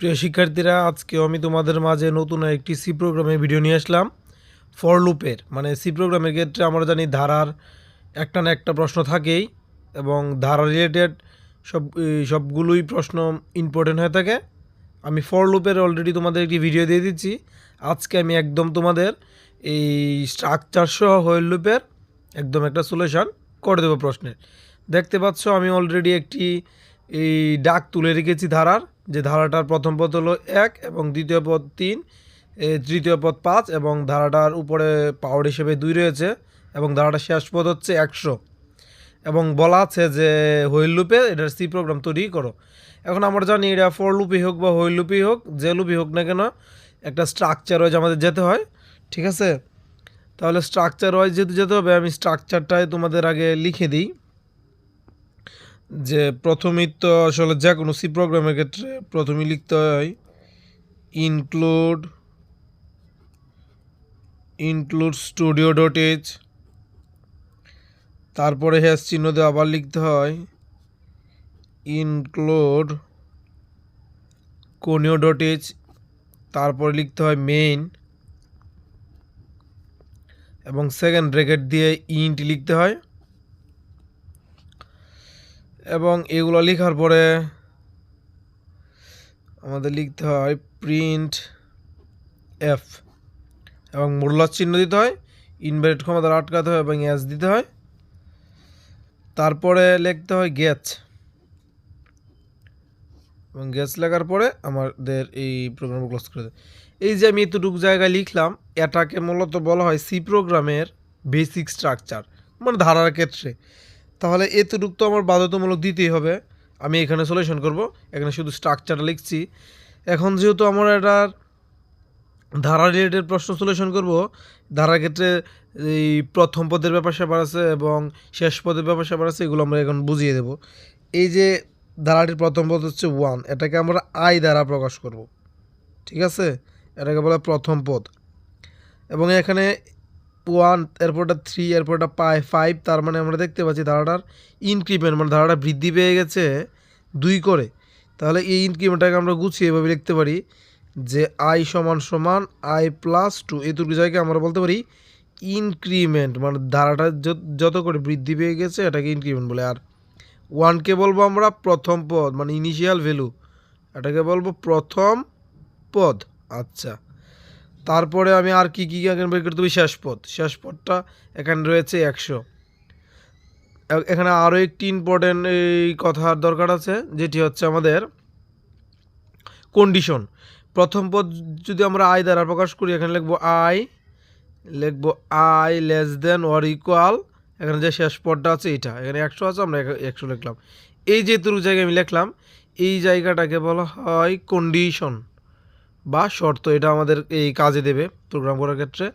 প্রিয় শিক্ষার্থীরা আজকে আমি তোমাদের মাঝে নতুন একটি সি প্রোগ্রামের ভিডিও নিয়ে আসলাম। ফর লুপের মানে সি প্রোগ্রামের ক্ষেত্রে আমরা জানি ধারার একটা না একটা প্রশ্ন থাকেই এবং ধারা রিলেটেড সব সবগুলোই প্রশ্ন ইম্পর্টেন্ট হয়ে থাকে। আমি ফর লুপের অলরেডি তোমাদের একটি ভিডিও দিয়ে দিচ্ছি। আজকে আমি একদম তোমাদের এই স্ট্রাকচার সহ হোয়েল লুপের একদম একটা সলিউশন করে দেবো প্রশ্নের। দেখতে পাচ্ছ, আমি অলরেডি একটি এই ডাক তুলে রেখেছি ধারার। যে ধারাটার প্রথম পদ হলো এক এবং দ্বিতীয় পদ তিন তৃতীয় পদ পাঁচ এবং ধারাটার উপরে পাওয়ার হিসেবে দুই রয়েছে এবং ধারাটার শেষ পদ হচ্ছে একশো। এবং বলা আছে যে হুইল লুপে এটার সি প্রোগ্রাম তৈরি করো। এখন আমরা জানি এটা ফোর লুপই হোক বা হুইল লুপই হোক, যে লুপই হোক না কেন, একটা স্ট্রাকচার ওয়াইজ আমাদের যেতে হয়, ঠিক আছে? তাহলে স্ট্রাকচার ওয়াইজ যেহেতু যেতে হবে, আমি স্ট্রাকচারটাই তোমাদের আগে লিখে দিই। যে প্রথমেই তো আসলে যে কোনো সি প্রোগ্রামের ক্ষেত্রে প্রথমেই লিখতে হয় include include studio dot H তারপরে হ্যাশ চিহ্ন দিয়ে আবার লিখতে হয় ইনক্লুড কোনিও ডট এইচ তারপরে লিখতে হয় মেইন এবং সেকেন্ড ব্র্যাকেট দিয়ে ইন্ট লিখতে হয় এবং এগুলো লেখার পরে আমাদের লিখতে হয় প্রিন্ট এফ এবং মূল্য চিহ্ন দিতে হয় ইনভার্ট ক্ষমতা আটকাতে হয় এবং এস দিতে হয়। তারপরে লিখতে হয় গ্যাচ এবং গ্যাস লেখার পরে আমাদের এই প্রোগ্রাম ক্লোজ করে দেয়। এই যে আমি এতটুকু জায়গায় লিখলাম, এটাকে মূলত বলা হয় সি প্রোগ্রামের বেসিক স্ট্রাকচার মানে ধারার ক্ষেত্রে। তাহলে এতটুকু তো আমার বাধ্যতামূলক দিতেই হবে। আমি এখানে সলিউশন করব। এখানে শুধু স্ট্রাকচারটা লিখছি। এখন যেহেতু আমরা এটার ধারা রিলেটেড প্রশ্ন সলিউশন করব ধারার ক্ষেত্রে এই প্রথম পদের ব্যাপার স্যাপার আছে এবং শেষ পদের ব্যাপার স্যাপার আছে, এগুলো আমরা এখন বুঝিয়ে দেব। এই যে ধারাটির প্রথম পদ হচ্ছে ওয়ান এটাকে আমরা আই দ্বারা প্রকাশ করব। ঠিক আছে? এটাকে বলে প্রথম পদ। এবং এখানে ওয়ান এরপরটা থ্রি এরপরটা পাই ফাইভ তার মানে আমরা দেখতে পাচ্ছি ধারাটার ইনক্রিমেন্ট মানে ধারাটা বৃদ্ধি পেয়ে গেছে দুই করে। তাহলে এই ইনক্রিমেন্টটাকে আমরা গুছিয়ে এভাবে লিখতে পারি যে আই সমান সমান আই প্লাস টু এটুকু জায়গায় আমরা বলতে পারি ইনক্রিমেন্ট মানে ধারাটা যত করে বৃদ্ধি পেয়ে গেছে এটাকে ইনক্রিমেন্ট বলে। আর ওয়ানকে বলব আমরা প্রথম পদ মানে ইনিশিয়াল ভ্যালু এটাকে বলব প্রথম পদ। আচ্ছা। তারপরে আমি আর কি কী এখানে বের করতে হবে? শেষ পথ শেষ পদটা এখানে রয়েছে একশো। এখানে আরও একটি ইম্পর্টেন্ট এই কথার দরকার আছে, যেটি হচ্ছে আমাদের কন্ডিশন প্রথম পদ যদি আমরা আয় দ্বারা প্রকাশ করি, এখানে লিখব আই লিখব I less than or equal এখানে যে শেষ পদটা আছে এইটা এখানে একশো আছে, আমরা একা- একশো লিখলাম। এই যে তুরু জায়গায় আমি লিখলাম, এই জায়গাটাকে বলা হয় কন্ডিশন বা শর্ত এটা আমাদের এই কাজে দেবে প্রোগ্রাম করার ক্ষেত্রে।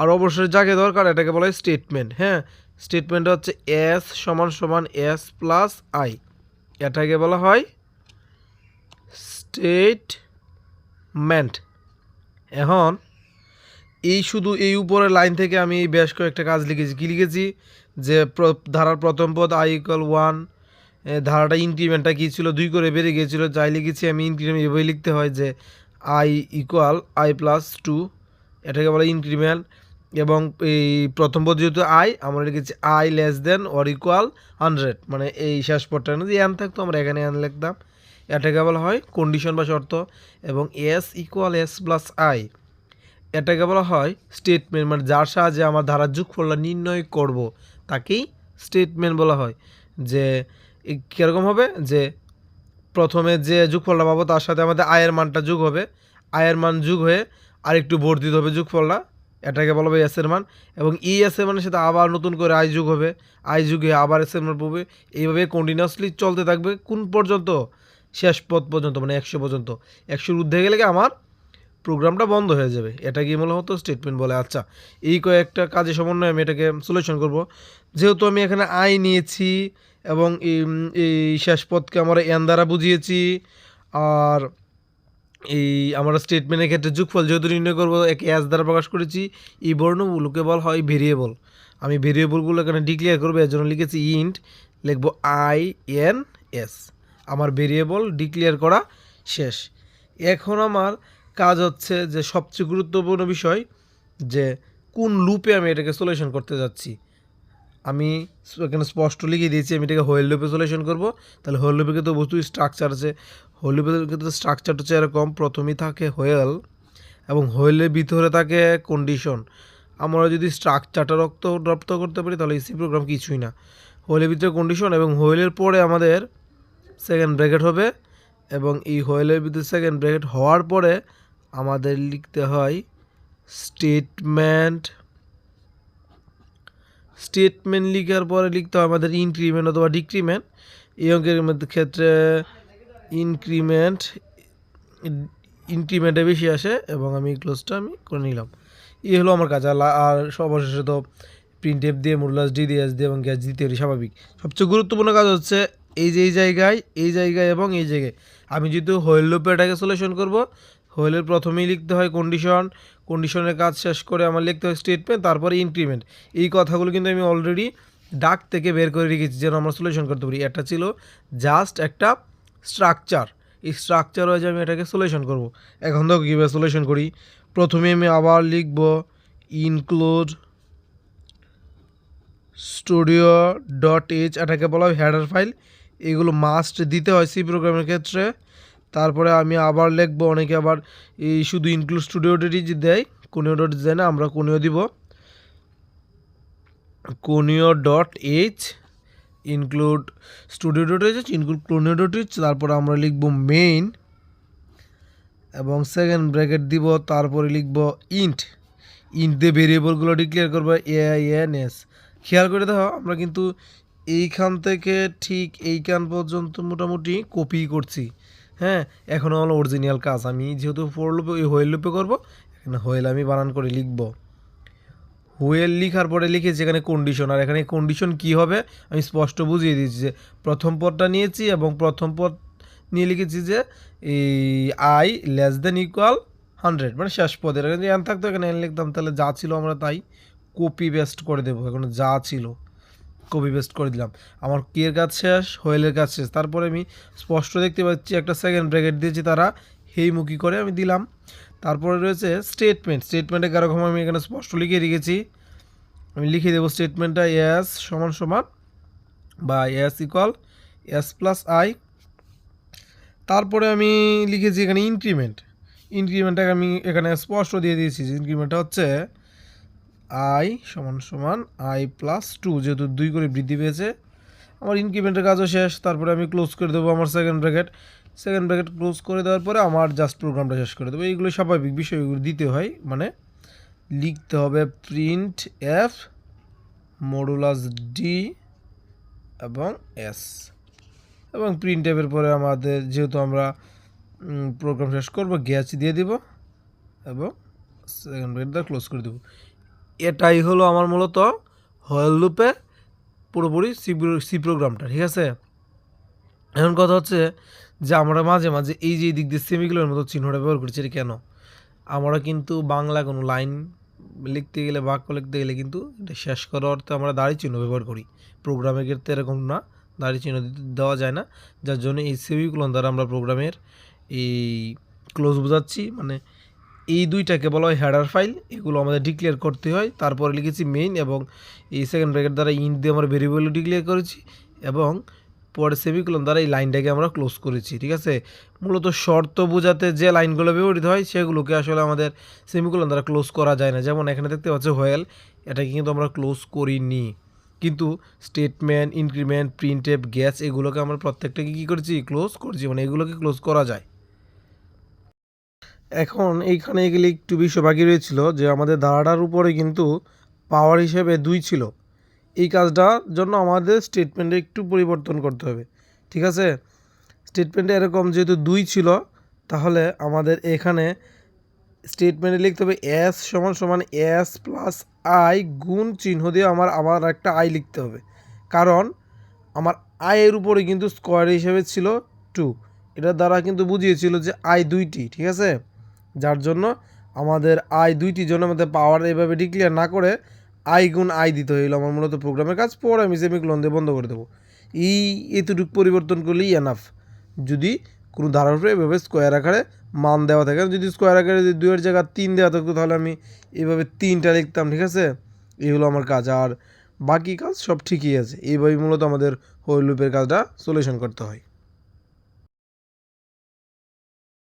আর অবশ্যই যাকে দরকার এটাকে বলা হয় স্টেটমেন্ট হ্যাঁ? স্টেটমেন্ট হচ্ছে এস সমান সমান এস প্লাস আই এটাকে বলা হয় স্টেটমেন্ট এখন এই শুধু এই উপরের লাইন থেকে আমি বেশ কয়েকটা কাজ লিখেছি। কী লিখেছি? যে ধারার প্রথম পদ আই ইকুয়াল ওয়ান ধারাটা ইনক্রিমেন্টটা কী ছিল? দুই করে বেড়ে গিয়েছিল। যাই লিখেছি আমি ইনক্রিমেন্ট এভাবে লিখতে হয় যে I equal I plus two, এটাকে বলে ইনক্রিমেন্ট। এবং এই প্রথম পদ যেহেতু আই, আমরা লিখেছি I less than or equal hundred. মানে এই শেষ পদটা যদি এন থাকতো, আমরা এখানে এন লিখতাম। এটাকে বলা হয় কন্ডিশন বা শর্ত এবং S equal S plus I এটাকে বলা হয় স্টেটমেন্ট মানে যার সাহায্যে আমার ধারার যোগফলটা নির্ণয় করব, তাকেই স্টেটমেন্ট বলা হয়। যে কীরকম হবে? যে প্রথমে যে যোগফলটা পাবো তার সাথে আমাদের আয়ের মানটা যোগ হবে। আয়ের মান যোগ হয়ে আর আরেকটু বর্ধিত হবে যোগফলটা এটাকে বলা হবে এসের মান এবং ই এসের মানের সাথে আবার নতুন করে আয় যুগ হবে। আয় যুগে আবার এসের মান পাবে এইভাবে কন্টিনিউয়াসলি চলতে থাকবে কোন পর্যন্ত? শেষ পথ পর্যন্ত মানে একশো পর্যন্ত। একশোর ঊর্ধ্বে গেলে আমার প্রোগ্রামটা বন্ধ হয়ে যাবে? এটা কি মূলত স্টেটমেন্ট বলে? আচ্ছা এই কয়েকটা কাজে সমন্বয়ে আমি এটাকে সলিউশন করব। যেহেতু আমি এখানে আয় নিয়েছি এবং এই শেষ পথকে আমরা এন দ্বারা বুঝিয়েছি। আর এই আমরা স্টেটমেন্টের ক্ষেত্রে যুগফল যেহেতু নির্ণয় করব, একে এস দ্বারা প্রকাশ করেছি। এই বর্ণগুলোকে বলা হয় ভেরিয়েবল আমি ভেরিয়েবলগুলো এখানে ডিক্লেয়ার করব, এর জন্য লিখেছি ইন্ট লিখব আই এন এস আমার ভেরিয়েবল ডিক্লেয়ার করা শেষ। এখন আমার কাজ হচ্ছে যে সবচেয়ে গুরুত্বপূর্ণ বিষয় যে কোন লুপে আমি এটাকে সলিউশন করতে যাচ্ছি। আমি এখানে স্পষ্ট লিখে দিয়েছি, আমি এটাকে হোয়েল লুপে সলিউশন করব। তাহলে হোয়েল লুপে কিন্তু বস্তু স্ট্রাকচার আছে। হোয়েল লুপের ক্ষেত্রে স্ট্রাকচারটা হচ্ছে এরকম, প্রথমেই থাকে হোয়েল এবং হোয়েলের ভিতরে থাকে কন্ডিশন আমরা যদি স্ট্রাকচারটা রক্ত, রপ্ত করতে পারি, তাহলে ইসি প্রোগ্রাম কিছুই না। হোয়েলের ভিতরে কন্ডিশন এবং হোয়েলের পরে আমাদের সেকেন্ড ব্র্যাকেট হবে এবং এই হোয়েলের ভিতরে সেকেন্ড ব্র্যাকেট হওয়ার পরে আমাদের লিখতে হয় স্টেটমেন্ট স্টেটমেন্ট লিখার পরে লিখতে হয় আমাদের ইনক্রিমেন্ট অথবা ডিক্রিমেন্ট এই অঙ্কের ক্ষেত্রে ইনক্রিমেন্ট ইনক্রিমেন্টে বেশি আসে এবং আমি ক্লোজটা আমি করে নিলাম। এই হলো আমার কাজ। আর সর্বশেষে তো প্রিন্ট টেপ দিয়ে মুরলাস ডি দিয়ে দিয়ে এবং গ্যাস দিতে স্বাভাবিক। সবচেয়ে গুরুত্বপূর্ণ কাজ হচ্ছে এই যে এই জায়গায় এই জায়গায় এবং এই জায়গায়। আমি যেহেতু হোয়েল লুপে এটাকে সলিউশন করব, হোয়েলের প্রথমেই লিখতে হয় কন্ডিশন কন্ডিশনের কাজ শেষ করে আমার লিখতে হয় স্টেটমেন্ট তারপরে ইনক্রিমেন্ট এই কথাগুলো কিন্তু আমি অলরেডি ডাক থেকে বের করে রেখেছি, যেন আমরা সলিউশন করতে পারি। এটা ছিল জাস্ট একটা স্ট্রাকচার এই স্ট্রাকচার ওয়াইজ আমি এটাকে সলিউশন করব। এখন দেখো কীভাবে সলিউশন করি। প্রথমে আমি আবার লিখব ইনক্লুড স্টুডিও ডট এইচ এটাকে বলা হয় হেডার ফাইল এগুলো মাস্ট দিতে হয় সি প্রোগ্রামের ক্ষেত্রে। তারপরে আমি আবার লিখব, অনেকে আবার এই শুধু ইনক্লুড স্টুডিও এইচ দেয় কোনিও ডট দেয় না, আমরা কোনিও দিব। Conio dot H include stdio dot H include conio dot H তারপরে আমরা লিখব মেইন এবং সেকেন্ড ব্র্যাকেট দিব, তারপরে লিখব ইন্ট ইন্ট দিয়ে ভেরিয়েবলগুলো ডিক্লেয়ার করব এ এন এস খেয়াল করে দেখো, আমরা কিন্তু এইখান থেকে ঠিক এইখান পর্যন্ত মোটামুটি কপি করছি। হ্যাঁ এখন হলো অরিজিনাল কাজ। আমি যেহেতু ফোর লুপে ওই হোয়েল লুপে করব, এখানে হোয়েল আমি বানান করে লিখব। হোয়েল লিখার পরে লিখেছি এখানে কন্ডিশন আর এখানে কন্ডিশন কি হবে, আমি স্পষ্ট বুঝিয়ে দিয়েছি যে প্রথম পদটা নিয়েছি এবং প্রথম পদ নিয়ে লিখেছি যে এই I less than equal hundred মানে শেষ পদের, এখানে যদি এন থাকতো, এখানে এন লিখতাম, তাহলে যা ছিল আমরা তাই কপি পেস্ট করে দেবো। এখন যা ছিল। কপি পেস্ট করে দিলাম। আমার কিয়ের কাজ শেষ? হোয়েলের কাজ শেষ। তারপরে আমি স্পষ্ট দেখতে পাচ্ছি একটা সেকেন্ড ব্র্যাকেট দিয়েছি তারা। হেইমুখী করে আমি দিলাম। তারপরে রয়েছে স্টেটমেন্ট স্টেটমেন্টে কারকম আমি এখানে স্পষ্ট লিখে রেখেছি। আমি লিখে দেবো স্টেটমেন্টটা এস সমান সমান বা S equal S plus I তারপরে আমি লিখেছি এখানে ইনক্রিমেন্ট ইনক্রিমেন্টটাকে আমি এখানে স্পষ্ট দিয়ে দিয়েছি যে ইনক্রিমেন্টটা হচ্ছে আই সমান সমান আই প্লাস টু যেহেতু দুই করে বৃদ্ধি পেয়েছে। আমার ইনক্রিমেন্টের কাজও শেষ, তারপরে আমি ক্লোজ করে দেবো আমার second bracket second bracket close করে দেওয়ার পরে আমার জাস্ট প্রোগ্রামটা শেষ করে দেবো। এইগুলো স্বাভাবিক বিষয়গুলো দিতে হয়। মানে লিখতে হবে প্রিন্ট এফ মডুলাস ডি এবং এস এবং প্রিন্ট এফের পরে আমাদের যেহেতু আমরা প্রোগ্রাম শেষ করব গ্যাচ দিয়ে দিব এবং সেকেন্ড ব্র্যাকেটটা ক্লোজ করে দেবো। এটাই হলো আমার মূলত হয়েল লুপে পুরোপুরি সি প্রোগ্রামটা, ঠিক আছে? এখন কথা হচ্ছে যে আমরা মাঝে মাঝে এই যে দিক দিয়ে সেমিগুলোর মতো চিহ্নটা ব্যবহার করছি, এটা কেন? আমরা কিন্তু বাংলা কোনো লাইন লিখতে গেলে, বাক্য লিখতে গেলে কিন্তু এটা শেষ করার অর্থে আমরা দাড়ি চিহ্ন ব্যবহার করি। প্রোগ্রামের ক্ষেত্রে এরকম না, দাড়ি চিহ্ন দেওয়া যায় না। যার জন্য এই সেমিগুলোর দ্বারা আমরা প্রোগ্রামের এই ক্লোজ বোঝাচ্ছি মানে এই দুইটাকে বলা হয় হেডার ফাইল, এগুলো আমাদের ডিক্লেয়ার করতে হয়। তারপরে লিখেছি মেইন এবং এই সেকেন্ড ব্র্যাকেট দ্বারা ইন্ট দিয়ে আমরা ভেরিয়েবল ডিক্লেয়ার করেছি এবং পরে সেমিকুলন দ্বারা এই লাইনটাকে আমরা ক্লোজ করেছি, ঠিক আছে? মূলত শর্ত বোঝাতে যে লাইনগুলো ব্যবহৃত হয়, সেগুলোকে আসলে আমাদের সেমিকুলন দ্বারা ক্লোজ করা যায় না। যেমন এখানে দেখতে পাচ্ছি হোয়েল এটাকে কিন্তু আমরা ক্লোজ করিনি। কিন্তু স্টেটমেন্ট ইনক্রিমেন্ট প্রিন্টেপ গ্যাস এগুলোকে আমরা প্রত্যেকটাকে কী করেছি? ক্লোজ করছি মানে এগুলোকে ক্লোজ করা যায়। এখন এইখানে গেলে একটু বিষয় বাকি রয়েছিল যে আমাদের ধারাটার উপরে কিন্তু পাওয়ার হিসেবে দুই ছিল। এই কাজটার জন্য আমাদের স্টেটমেন্টে একটু পরিবর্তন করতে হবে। ঠিক আছে? স্টেটমেন্টে এরকম যেহেতু দুই ছিল, তাহলে আমাদের এখানে স্টেটমেন্টে লিখতে হবে এস সমান সমান এস প্লাস আই গুণ চিহ্ন দিয়ে আমার আমার একটা আই লিখতে হবে। কারণ আমার আয়ের উপরে কিন্তু স্কোয়ার হিসেবে ছিল টু এটার দ্বারা কিন্তু বুঝিয়েছিল যে আই দুইটি, ঠিক আছে? যার জন্য আমাদের আই দুইটি জনের মধ্যে পাওয়ার এভাবে ডিক্লেয়ার না করে আই গুণ আই দিতে হইল। আমার মূলত প্রোগ্রামের কাজ, পরে আমি সেমিক্লোন দিয়ে বন্ধ করে দেবো। এই এতটুকু পরিবর্তন করলেই এনাফ যদি কোনো ধারার উপরে এভাবে স্কোয়ার আকারে মান দেওয়া থাকে, যদি স্কোয়ার আকারে যদি দুইয়ের জায়গায় তিন দেওয়া থাকতো তাহলে আমি এইভাবে তিনটা লিখতাম, ঠিক আছে? এই হলো আমার কাজ। আর বাকি কাজ সব ঠিকই আছে। এইভাবেই মূলত আমাদের হোয়াইল লুপের কাজটা সলিউশন করতে হয়।